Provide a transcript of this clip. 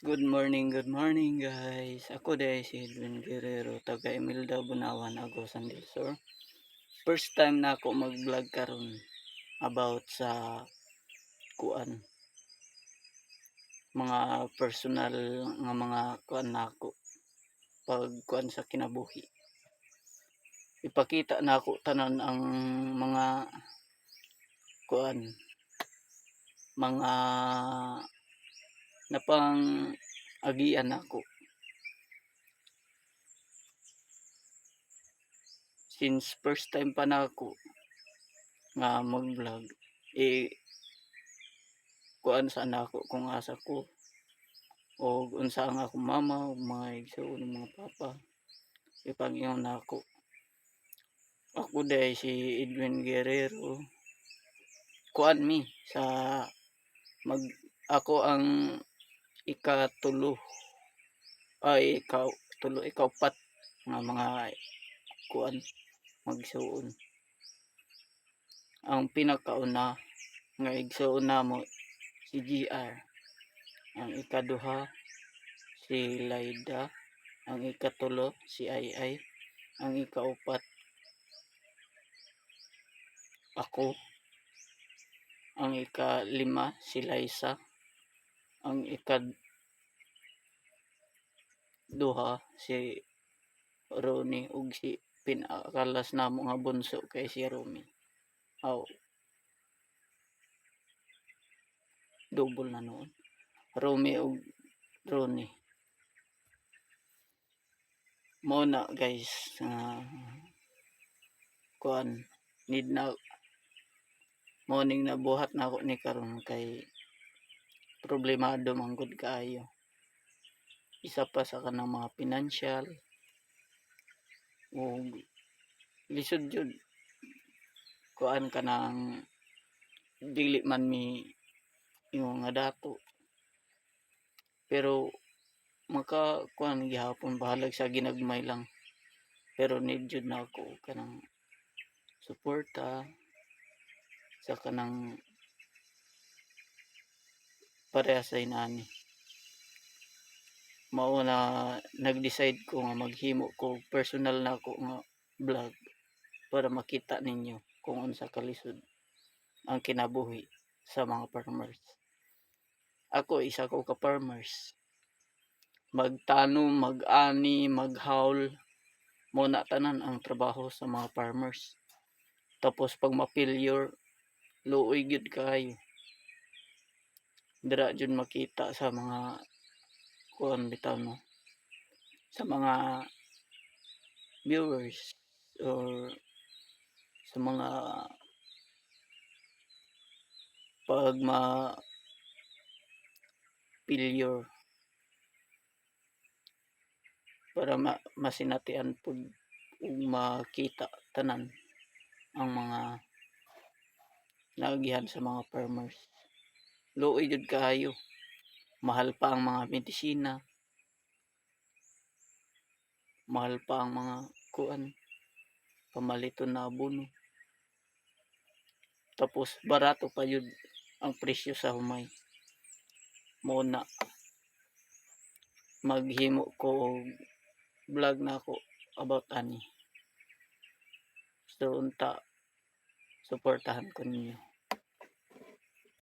Good morning, good morning guys. Ako dahil si Edwin Guerrero, taga Emilda, Bunawan, Agosan del Sur. First time na ako mag-vlog karon about sa kuan mga personal nga mga kuan nako pag kuan sa kinabuhi. Ipakita na ako tanan ang mga kuan mga napang agian ako. Since first time pa na ako nga mag vlog eh kuan sa ako kung asa ko o unsa ang akong mama o mga igsoon mga papa ipagyaw na ako. Ako dahil si Edwin Guerrero. Kuan mi sa mag ako ang ikatulo. Ay ikaw tulo ikaw pat nga mga kuan magsuon. Ang pinakauna nga igsuon namo si GR ang ikaduha si Laida. Ang ikatulo si Ai ang ikaupat ako. Ang ikalima si Liza ang ikad duha si Ronnie ug si pinakalas namo nga bunso kay si Romy aw. Double na noon. Romy ug Ronnie mo na guys uh, kuan need na morning na buhat na ako ni karon kay problemado manggod kaayo isa pa sa kanang mga financial o lisod jud kuan ka ng dili man mi yung nga dato. Pero maka kuan gihapon bahalag sa ginagmay lang. Pero need jud na ako kanang suporta sa kanang pareha sa inani mao na nag-decide ko nga maghimo ko personal na ako nga vlog para makita ninyo kung unsa kalisod ang kinabuhi sa mga farmers. Ako isa ko ka farmers. Magtanom mag-ani maghaul. Mo na tanan ang trabaho sa mga farmers. Tapos pag ma-failure luoy gyud kayo dira jud makita sa mga kuan bitaw no? Sa mga viewers or sa mga pag ma failure para ma masinatian ug makita tanan ang mga naagihan sa mga farmers luoy jud kaayo mahal pa ang mga medisina. Mahal pa ang mga kuan pamaliton na abono. Tapos barato pa yun ang presyo sa humay. Mo na maghimo ko og vlog na ako about ani. So unta suportahan ko ninyo